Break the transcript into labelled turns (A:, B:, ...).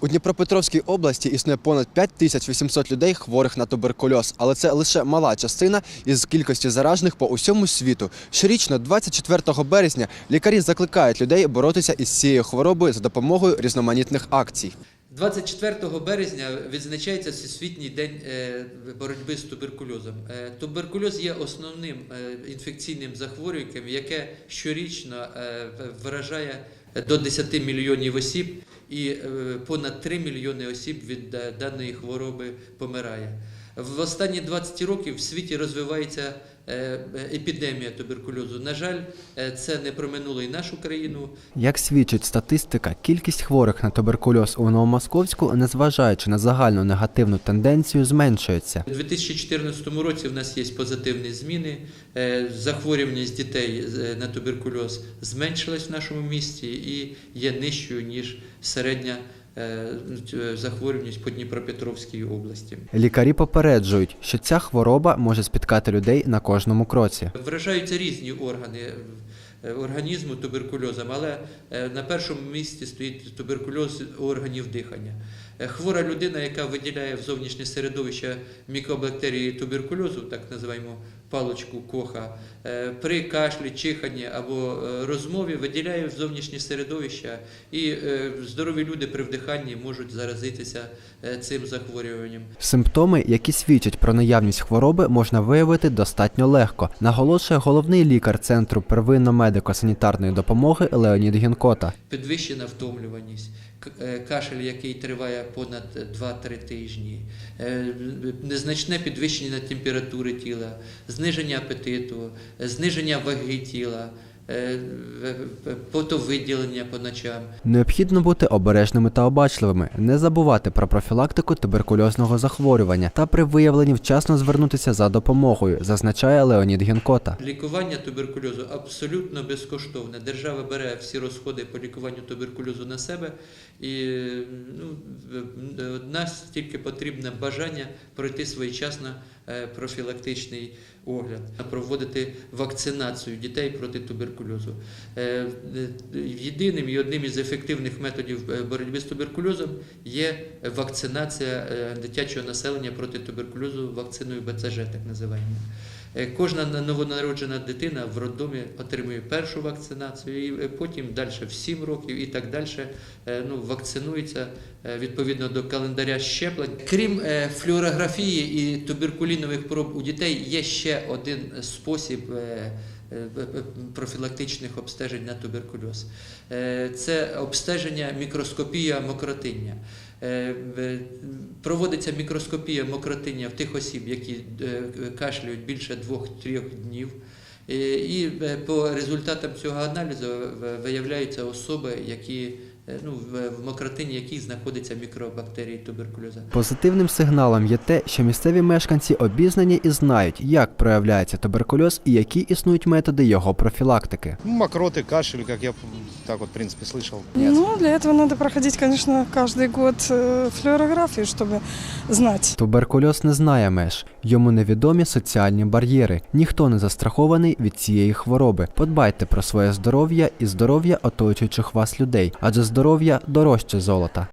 A: У Дніпропетровській області існує понад 5800 людей хворих на туберкульоз, але це лише мала частина із кількості заражених по усьому світу. Щорічно, 24 березня, лікарі закликають людей боротися із цією хворобою за допомогою різноманітних акцій.
B: 24 березня відзначається Всесвітній день е, боротьби з туберкульозом. Е, Туберкульоз є основним е, інфекційним захворюванням, яке щорічно виражає до 10 мільйонів осіб, і е, понад 3 мільйони осіб від е, даної хвороби помирає. В останні 20 років в світі розвивається е, епідемія туберкульозу. На жаль, е, це не проминуло і нашу країну.
A: Як свідчить статистика, кількість хворих на туберкульоз у Новомосковську, незважаючи на загальну негативну тенденцію, зменшується.
B: У 2014 році в нас є позитивні зміни. Е, Захворюваність дітей е, на туберкульоз зменшилась в нашому місті і є нижчою, ніж середня е, захворюваність по Дніпропетровській області.
A: Лікарі попереджують, що ця хвороба може спіткати людей на кожному кроці.
B: Вражаються різні органи е, організму туберкульозом, але е, на першому місці стоїть туберкульоз органів дихання. Е, Хвора людина, яка виділяє в зовнішнє середовище мікобактерії туберкульозу, так називаємо паличку коха, е, при кашлі, чиханні або е, розмові виділяє в зовнішнє середовище, і здорові люди при вдиханні можуть заразитися цим захворюванням.
A: Симптоми, які свідчать про наявність хвороби, можна виявити достатньо легко, наголошує головний лікар центру первинно-медико-санітарної допомоги Леонід Гінкота.
B: підвищена втомлюваність, кашель, який триває понад 2-3 тижні, е, незначне підвищення температури тіла, зниження апетиту, е, зниження ваги тіла, е, потовиділення по ночам.
A: Необхідно бути обережними та обачливими, не забувати про профілактику туберкульозного захворювання та при виявленні вчасно звернутися за допомогою, зазначає Леонід Гінкота.
B: Лікування туберкульозу абсолютно безкоштовне. Держава бере всі розходи по лікуванню туберкульозу на себе, і ну, нас тільки потрібне бажання пройти своєчасно е, профілактичний огляд, проводити вакцинацію дітей проти туберкульозу. Е, е, Єдиним і одним із ефективних методів е, боротьби з туберкульозом є вакцинація е, дитячого населення проти туберкульозу вакциною БЦЖ, так називаємо. Е, Кожна новонароджена дитина в роддомі отримує першу вакцинацію, і е, потім далі в 7 років і так далі е, ну, вакцинується відповідно до календаря щеплень. Крім флюорографії і туберкулінових проб у дітей, є ще один спосіб. Е, е, е, профілактичних обстежень на туберкульоз. Це обстеження мікроскопія мокротиння. Проводиться мікроскопія мокротиння в тих осіб, які кашлюють більше двох-трьох днів. І по результатам цього аналізу виявляються особи, які ну, в- в мокротині яких знаходяться мікробактерії туберкульоза.
A: Позитивним сигналом є те, що місцеві мешканці обізнані і знають, як проявляється туберкульоз і які існують методи його профілактики.
C: Ну, Мокроты, кашель, как я так вот, в принципе, слышал. Нет.
D: Ну, для этого надо проходить, конечно, каждый год э, флюорографию, чтобы знать.
A: Туберкульоз не знає меж, йому невідомі соціальні бар'єри. Ніхто не застрахований від цієї хвороби. Подбайте про своє здоров'я і здоров'я оточуючих вас людей, адже здоров'я дорожче золота.